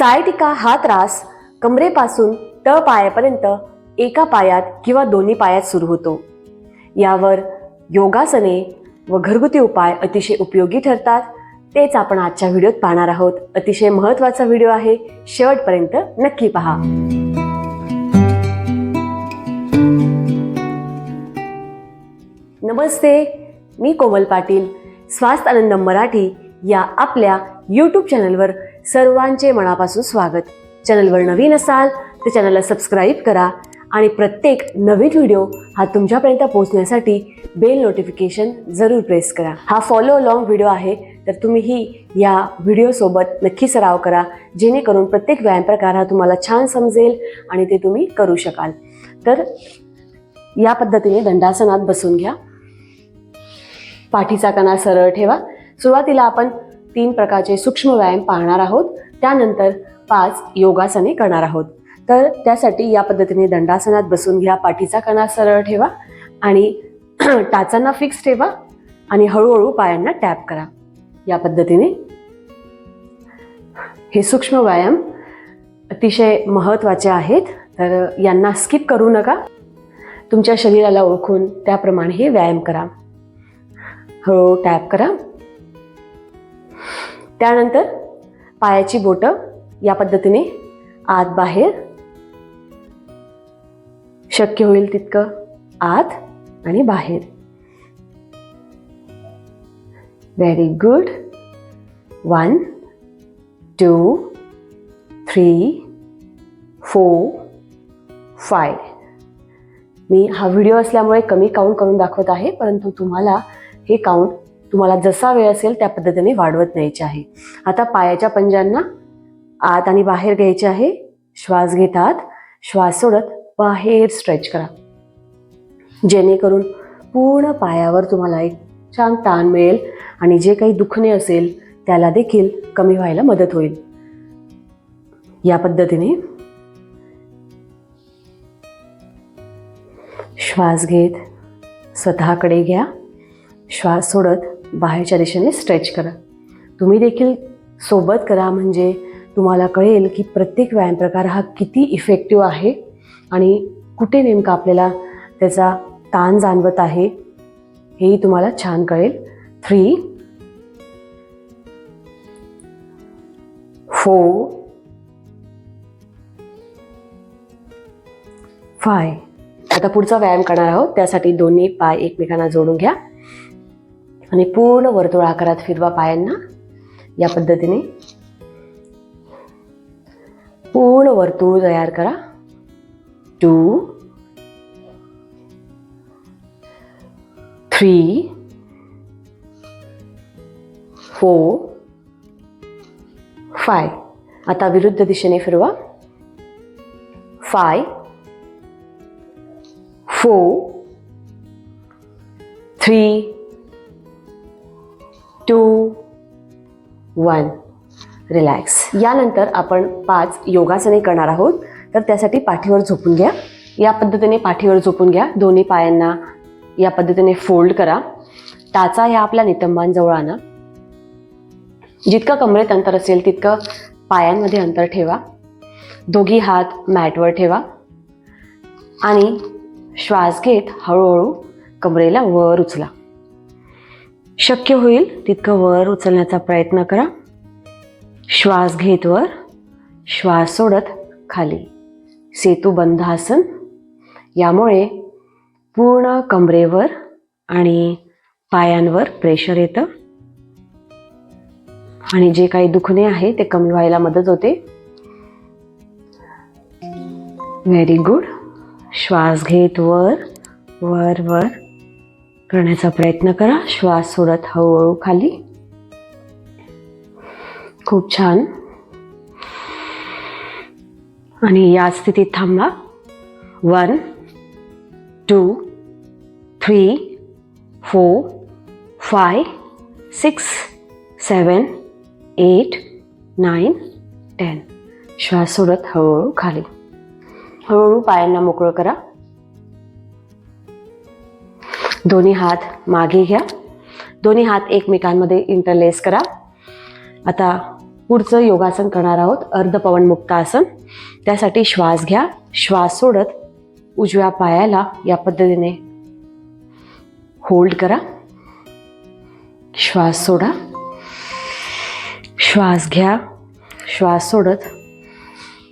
Sciatica हा त्रास कमरेपासून तळपायापर्यंत एका पायात किंवा दोन्ही पायात सुरू होतो. यावर योगासने व घरगुती उपाय अतिशय उपयोगी ठरतात. तेच आपण आजच्या व्हिडिओत पाहणार आहोत. अतिशय महत्त्वाचा व्हिडिओ आहे. शेवटपर्यंत नक्की पहा. नमस्ते मी कोमल पाटील. स्वास्थ्य आनंद मराठी या आपल्या यूट्यूब चॅनलवर सर्वांचे मनापासून स्वागत. चॅनलवर नवीन असाल तर चॅनलला सबस्क्राईब करा आणि प्रत्येक नवीन व्हिडिओ हा तुमच्यापर्यंत पोहोचण्यासाठी बेल नोटिफिकेशन जरूर प्रेस करा. हा फॉलो लॉंग व्हिडिओ आहे तर तुम्हीही या व्हिडिओसोबत नक्की सराव करा जेणेकरून प्रत्येक व्यायाम प्रकार हा तुम्हाला छान समजेल आणि ते तुम्ही करू शकाल. तर या पद्धतीने दंडासनात बसून घ्या. पाठीचा कणा सरळ ठेवा. सुरुवातीला आपण तीन प्रकारचे सूक्ष्म व्यायाम पाहणार आहोत. त्यानंतर पाच योगासने करणार आहोत. तर त्यासाठी या पद्धतीने दंडासनात बसून घ्या पाठीचा कणा सरळ ठेवा आणि टाचांना फिक्स ठेवा आणि हळूहळू पायांना टॅप करा. या पद्धतीने हे सूक्ष्म व्यायाम अतिशय महत्त्वाचे आहेत. तर यांना स्किप करू नका. तुमच्या शरीराला ओळखून त्याप्रमाणे हे व्यायाम करा. हळूहळू टॅप करा. त्यानंतर पायाची बोटं या पद्धतीने आत बाहेर शक्य होईल तितकं आत आणि बाहेर. Very good one two three four five मी हा व्हिडिओ असल्यामुळे कमी काउंट करून दाखवत आहे परंतु तुम्हाला हे काउंट तुम्हाला जसा वेळ असेल त्या पद्धतीने वाढवत न्यायचे आहे. आता पायाच्या पंजांना आत आणि बाहेर घ्यायचे आहे. श्वास घेतात श्वास सोडत बाहेर स्ट्रेच करा. जेणेकरून पूर्ण पायावर तुम्हाला एक छान ताण मिळेल आणि जे काही दुखणे असेल त्याला देखील कमी व्हायला मदत होईल. या पद्धतीने श्वास घेत स्वतःकडे घ्या. श्वास सोडत बाहेरच्या दिशेने स्ट्रेच करा. तुम्ही देखील सोबत करा म्हणजे तुम्हाला कळेल की प्रत्येक व्यायाम प्रकार हा किती इफेक्टिव्ह आहे आणि कुठे नेमका आपल्याला त्याचा ताण जाणवत आहे हेही तुम्हाला छान कळेल. थ्री फोर फाय आता पुढचा व्यायाम करणार आहोत. त्यासाठी दोन्ही पाय एकमेकांना जोडून घ्या. आणि पूर्ण वर्तुळ आकारात फिरवा पायांना. या पद्धतीने पूर्ण वर्तुळ तयार करा. टू थ्री फोर फाय आता विरुद्ध दिशेने फिरवा. Five four three two one. Relax यानंतर आपण पाच योगासने करणार आहोत. तर त्यासाठी पाठीवर झोपून घ्या. या पद्धतीने पाठीवर झोपून घ्या. दोन्ही पायांना या पद्धतीने फोल्ड करा. टाचा ह्या आपल्या नितंबांजवळ आणा जितकं कमरेत अंतर असेल तितकं पायांमध्ये अंतर ठेवा. दोघी हात मॅटवर ठेवा. आणि श्वास घेत हळूहळू कमरेला वर उचला. शक्य होईल तितकं वर उचलण्याचा प्रयत्न करा. श्वास घेत वर श्वास सोडत खाली. सेतू बंधासन यामुळे पूर्ण कमरेवर आणि पायांवर प्रेशर येतं. आणि जे काही दुखणे आहे ते कमी व्हायला मदत होते. व्हेरी गुड श्वास घेत वर वर वर. करण्याचा प्रयत्न करा. श्वास सोडत हळूहळू खाली. खूप छान. आणि या स्थितीत थांबा. One two three four five six seven eight nine ten श्वास सोडत हळूहळू खाली. हळूहळू पायांना मोकळं करा. दोन्ही हात मागे घ्या. दोन्ही हात एकमेकांमध्ये इंटरलेस करा. आता पुढचं योगासन करणार आहोत. अर्धपवन मुक्त आसन त्यासाठी श्वास घ्या. श्वास सोडत उजव्या पायाला या पद्धतीने होल्ड करा. श्वास सोडा. श्वास घ्या. श्वास सोडत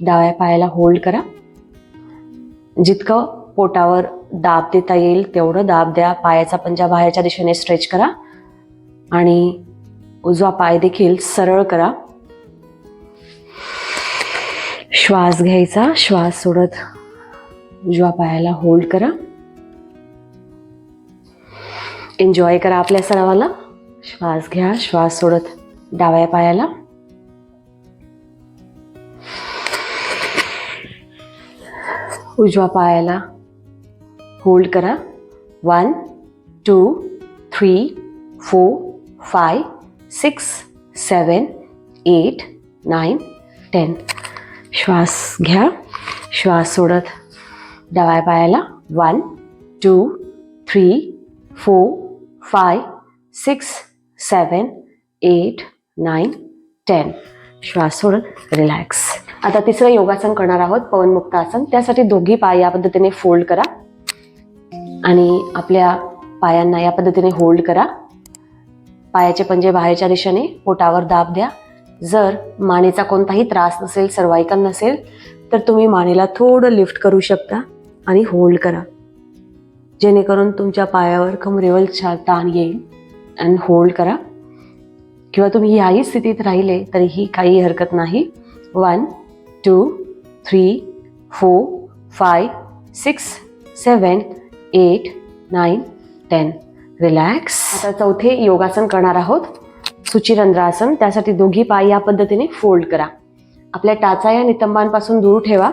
डाव्या पायाला होल्ड करा. जितकं पोटावर दाब देता येईल तेवढं दाब द्या. पायाचा पंजा बाहेरच्या दिशेने स्ट्रेच करा. आणि उजवा पाय देखील सरळ करा. श्वास घ्यायचा. श्वास सोडत उजवा पायाला होल्ड करा. एन्जॉय करा आपल्या सरावाला श्वास घ्या. श्वास सोडत डाव्या पायाला. उजवा पायाला होल्ड करा. One two three four five six seven eight nine ten श्वास घ्या. श्वास सोडत. डाव्या पायाला. One two three four five six seven eight nine ten श्वास सोडत. रिलॅक्स आता तिसरं योगासन करणार आहोत. पवनमुक्त आसन. त्यासाठी दोघी पाय या पद्धतीने फोल्ड करा. आणि आपल्या पायांना या पद्धतीने होल्ड करा. पायाचे पंजे बाहेरच्या दिशेने पोटावर दाब द्या. जर मानेचा कोणताही त्रास नसेल सर्वायकल नसेल तर तुम्ही मानेला थोडं लिफ्ट करू शकता आणि होल्ड करा. जेणेकरून तुमच्या पायावर कमरेवर छा ताण येईल आणि होल्ड करा. किंवा तुम्ही याही स्थितीत राहिले तरीही काही हरकत नाही. One two three four five six seven eight nine ten. Relax. आता चौथे योगासन करणार आहोत. सुचिरंद्रासन त्यासाठी दोघी पाय या पद्धतीने फोल्ड करा. आपल्या टाचा या नितंबांपासून दूर ठेवा.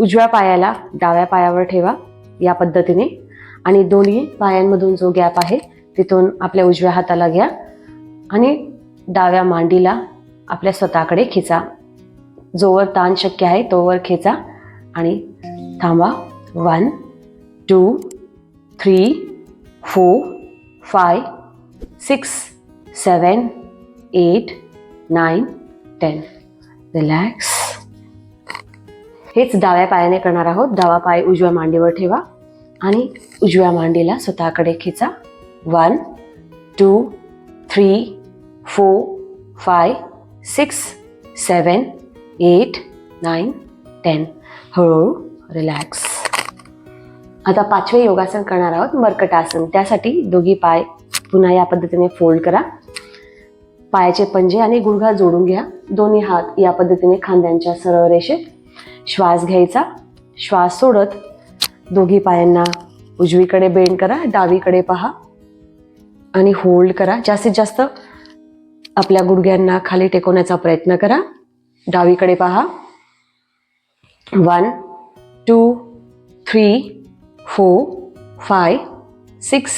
उजव्या पायाला डाव्या पायावर ठेवा या पद्धतीने. आणि दोन्ही पायांमधून जो गॅप आहे तिथून आपल्या उजव्या हाताला घ्या. आणि डाव्या मांडीला आपल्या स्वतःकडे खिचा. जोवर ताण शक्य आहे तोवर खेचा. आणि थांबा. One two three four five six seven eight nine ten. Relax हेच डाव्या पायाने करणार आहोत. डावा पाय उजव्या मांडीवर ठेवा आणि उजव्या मांडीला स्वतःकडे खिचा. One two three four five six seven eight nine ten हळूहळू रिलॅक्स आता पाचवे योगासन करणार आहोत मर्कटासन. त्यासाठी दोघी पाय पुन्हा या पद्धतीने फोल्ड करा. पायाचे पंजे आणि गुडघा जोडून घ्या. दोन्ही हात या पद्धतीने खांद्यांच्या सरळ रेषेत श्वास घ्यायचा. श्वास सोडत दोघी पायांना उजवीकडे बेंड करा डावीकडे पहा. आणि होल्ड करा. जास्तीत जास्त आपल्या गुडघ्यांना खाली टेकवण्याचा प्रयत्न करा. डावीकडे पहा. One two three four five six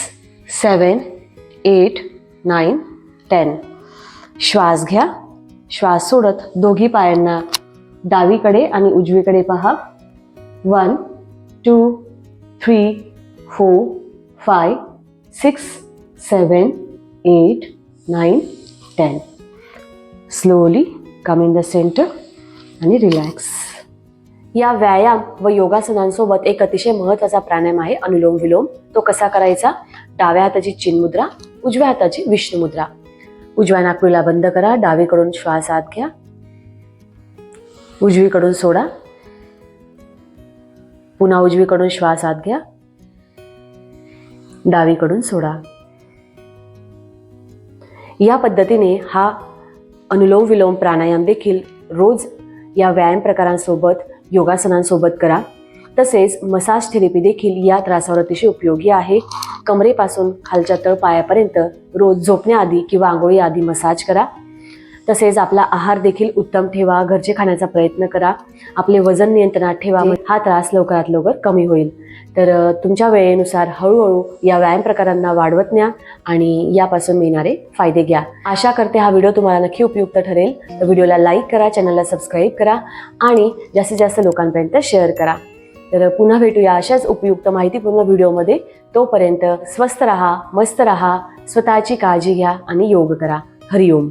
seven eight nine ten. श्वास घ्या. श्वास सोडत दोघी पायांना डावीकडे आणि उजवीकडे पहा. One two three four five six seven eight nine ten. Slowly come in the centre आणि रिलॅक्स या व्यायाम व योगासनांसोबत एक अतिशय महत्त्वाचा प्राणायाम आहे अनुलोम विलोम. तो कसा करायचा? डाव्या हाताची चिन्मुद्रा उजव्या हाताची विष्णू मुद्रा. उजव्या नागपुरीला बंद करा डावीकडून श्वास आत घ्या. उजवीकडून सोडा. पुन्हा उजवीकडून श्वास आत घ्या. डावीकडून सोडा. या पद्धतीने हा अनुलोम विलोम प्राणायाम देखील रोज या व्यायाम प्रकारांसोबत योगासनांसोबत करा. तसेच मसाज थेरपी देखील या त्रासावर अतिशय उपयोगी आहे. कमरेपासून खालच्या तळ पायापर्यंत रोज झोपण्याआधी किंवा आंघोळीआधी मसाज करा. तसेच आपला आहार देखील उत्तम ठेवा घरचे खाण्याचा प्रयत्न करा. आपले वजन नियंत्रणात ठेवा हा त्रास लवकरात लवकर कमी होईल. तर तुमच्या वेळेनुसार हळूहळू या व्यायाम प्रकारांना वाढवत न्या आणि यापासून मिळणारे फायदे घ्या. आशा करते हा व्हिडिओ तुम्हाला नक्की उपयुक्त ठरेल. तर व्हिडिओला लाईक करा चॅनलला सबस्क्राईब करा आणि जास्तीत जास्त लोकांपर्यंत शेअर करा. तर पुन्हा भेटूया अशाच उपयुक्त माहितीपूर्ण व्हिडिओमध्ये. तोपर्यंत स्वस्थ रहा मस्त रहा स्वतःची काळजी घ्या आणि योग करा. हरिओम.